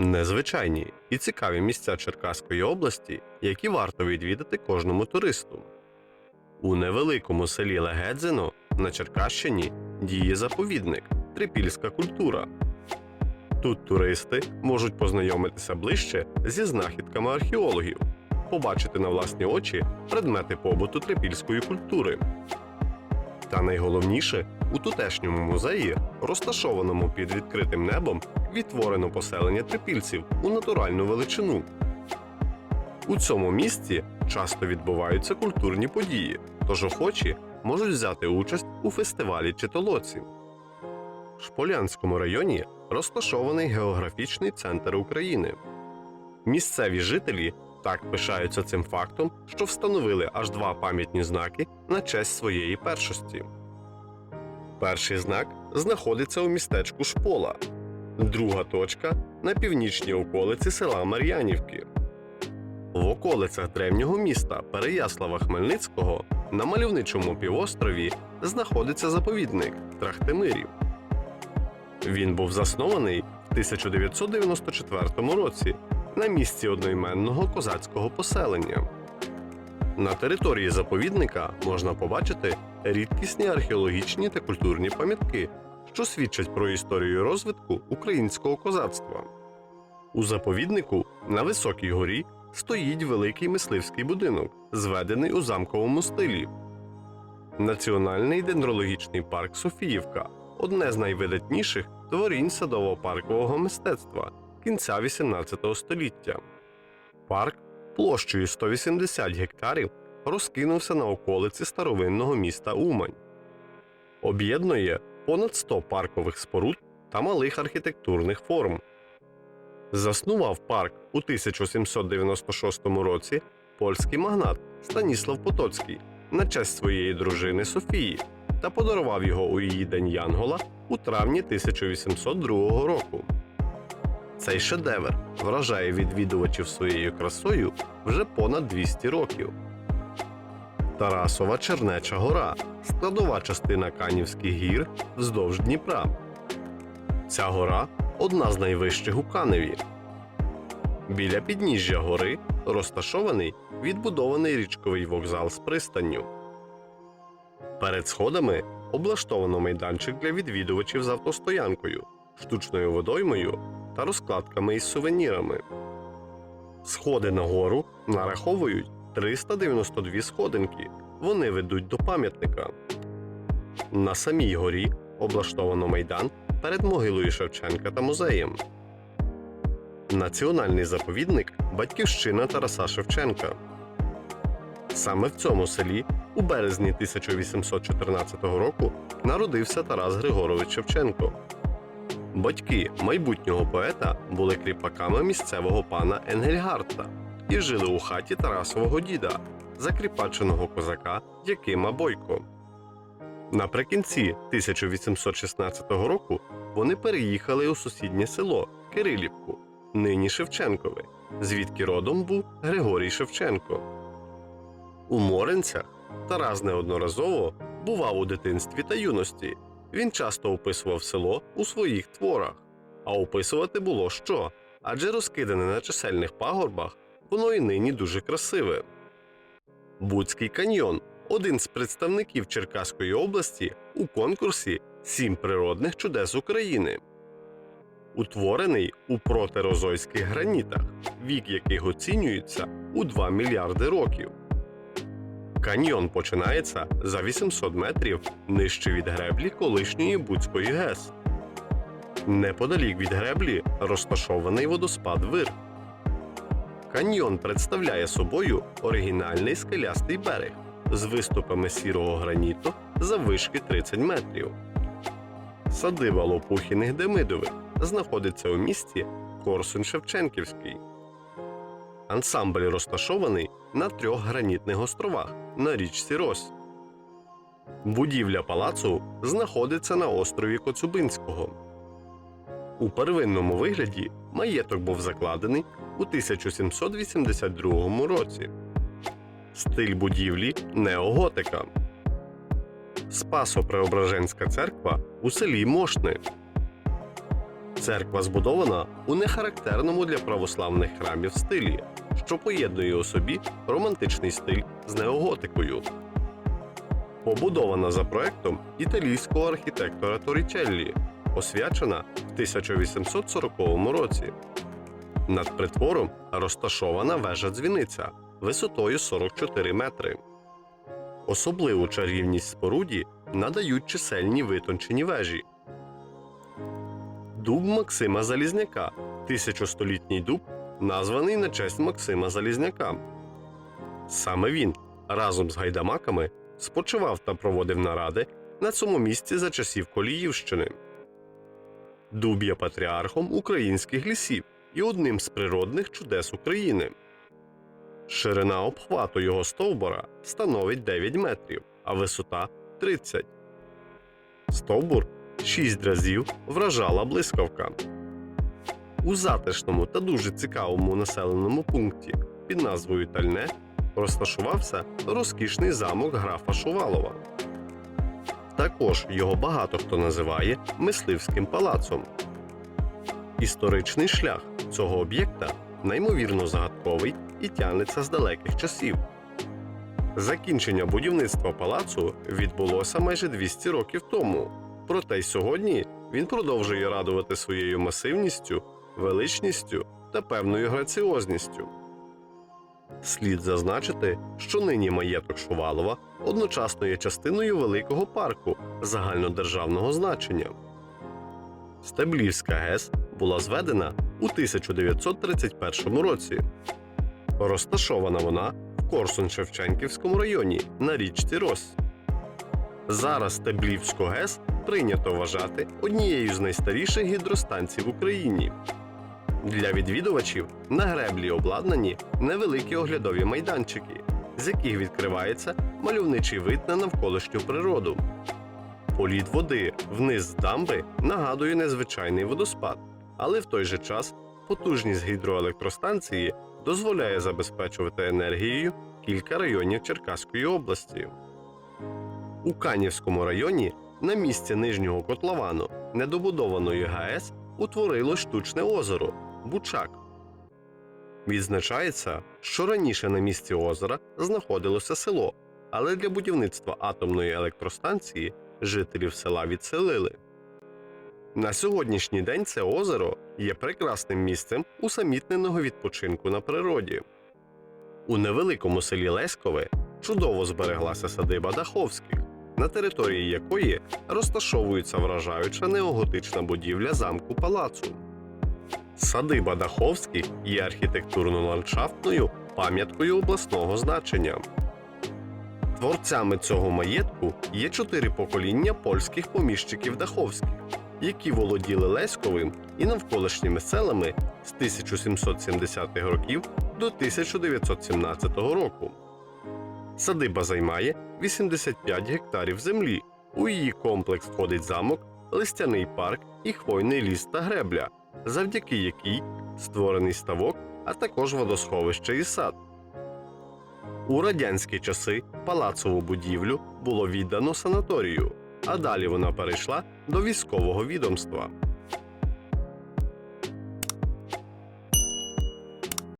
Незвичайні і цікаві місця Черкаської області, які варто відвідати кожному туристу. У невеликому селі Легедзино на Черкащині діє заповідник Трипільська культура. Тут туристи можуть познайомитися ближче зі знахідками археологів, побачити на власні очі предмети побуту трипільської культури. Та найголовніше, у тутешньому музеї, розташованому під відкритим небом, відтворено поселення трипільців у натуральну величину. У цьому місці часто відбуваються культурні події, тож охочі можуть взяти участь у фестивалі чи толоці. В Шполянському районі розташований географічний центр України. Місцеві жителі так пишаються цим фактом, що встановили аж два пам'ятні знаки на честь своєї першості. Перший знак знаходиться у містечку Шпола, друга точка на північній околиці села Мар'янівки. В околицях древнього міста Переяслава Хмельницького на мальовничому півострові знаходиться заповідник Трахтимирів. Він був заснований в 1994 році на місці одноіменного козацького поселення. На території заповідника можна побачити рідкісні археологічні та культурні пам'ятки, що свідчать про історію розвитку українського козацтва. У заповіднику на високій горі стоїть великий мисливський будинок, зведений у замковому стилі. Національний дендрологічний парк Софіївка одне з найвидатніших творінь садово-паркового мистецтва кінця XVIII століття. Парк площею 180 гектарів розкинувся на околиці старовинного міста Умань. Об'єднує понад 100 паркових споруд та малих архітектурних форм. Заснував парк у 1796 році польський магнат Станіслав Потоцький на честь своєї дружини Софії та подарував його у її день Янгола у травні 1802 року. Цей шедевр вражає відвідувачів своєю красою вже понад 200 років. Тарасова Чернеча гора складова частина Канівських гір вздовж Дніпра. Ця гора одна з найвищих у Каневі. Біля підніжжя гори розташований відбудований річковий вокзал з пристанню. Перед сходами облаштовано майданчик для відвідувачів з автостоянкою, штучною водоймою та розкладками із сувенірами. Сходи на гору нараховують 392 сходинки. Вони ведуть до пам'ятника. На самій горі облаштовано майдан перед могилою Шевченка та музеєм. Національний заповідник Батьківщина Тараса Шевченка. Саме в цьому селі у березні 1814 року народився Тарас Григорович Шевченко. Батьки майбутнього поета були кріпаками місцевого пана Енгельгарта і жили у хаті Тарасового діда, закріпаченого козака Якима Бойко. Наприкінці 1816 року вони переїхали у сусіднє село Кирилівку, нині Шевченкове, звідки родом був Григорій Шевченко. У Моренцях Тарас неодноразово бував у дитинстві та юності. Він часто описував село у своїх творах, а описувати було що, адже розкидане на чисельних пагорбах, воно і нині дуже красиве. Буцький каньйон один з представників Черкаської області у конкурсі Сім природних чудес України. Утворений у протерозойських гранітах, вік яких оцінюється у 2 мільярди років. Каньйон починається за 800 метрів нижче від греблі колишньої Буцької ГЕС. Неподалік від греблі розташований водоспад Вир. Каньйон представляє собою оригінальний скелястий берег з виступами сірого граніту заввишки 30 метрів. Садиба Лопухіних Демидових знаходиться у місті Корсунь Шевченківський. Ансамбль розташований на трьох гранітних островах на річці Рось. Будівля палацу знаходиться на острові Коцюбинського. У первинному вигляді маєток був закладений у 1782 році. Стиль будівлі неоготика. Спасо-Преображенська церква у селі Мошни. Церква збудована у нехарактерному для православних храмів стилі, що поєднує у собі романтичний стиль з неоготикою. Побудована за проектом італійського архітектора Торічеллі, освячена в 1840 році. Над притвором розташована вежа дзвіниця висотою 44 метри. Особливу чарівність споруді надають чисельні витончені вежі. Дуб Максима Залізняка, тисячостолітній дуб, названий на честь Максима Залізняка. Саме він разом з гайдамаками спочивав та проводив наради на цьому місці за часів Коліївщини. Дуб є патріархом українських лісів і одним з природних чудес України. Ширина обхвату його стовбура становить 9 метрів, а висота 30. Стовбур 6 разів вражала блискавка. У затишному та дуже цікавому населеному пункті під назвою Тальне розташувався розкішний замок графа Шувалова. Також його багато хто називає мисливським палацом. Історичний шлях цього об'єкта неймовірно загадковий і тягнеться з далеких часів. Закінчення будівництва палацу відбулося майже 200 років тому, проте й сьогодні він продовжує радувати своєю масивністю, величністю та певною граціозністю. Слід зазначити, що нині маєток Шувалова одночасно є частиною великого парку загальнодержавного значення. Стеблівська ГЕС була зведена у 1931 році. Розташована вона в Корсун-Шевченківському районі на річці Рось. Зараз Стеблівську ГЕС прийнято вважати однією з найстаріших гідростанцій в Україні. Для відвідувачів на греблі обладнані невеликі оглядові майданчики, з яких відкривається мальовничий вид на навколишню природу. Політ води вниз з дамби нагадує незвичайний водоспад, але в той же час потужність гідроелектростанції дозволяє забезпечувати енергією кілька районів Черкаської області. У Канівському районі на місці нижнього котловану недобудованої ГАЕС утворило штучне озеро Бучак. Відзначається, що раніше на місці озера знаходилося село, але для будівництва атомної електростанції жителів села відселили. На сьогоднішній день це озеро є прекрасним місцем усамітненого відпочинку на природі. У невеликому селі Леськове чудово збереглася садиба Даховських, на території якої розташовується вражаюча неоготична будівля замку палацу. Садиба Даховських є архітектурно-ландшафтною пам'яткою обласного значення. Творцями цього маєтку є чотири покоління польських поміщиків Даховських, які володіли Леськовим і навколишніми селами з 1770-х років до 1917 року. Садиба займає 85 гектарів землі. У її комплекс входить замок, листяний парк і хвойний ліс та гребля, завдяки якій створений ставок, а також водосховище і сад. У радянські часи палацову будівлю було віддано санаторію, а далі вона перейшла до військового відомства.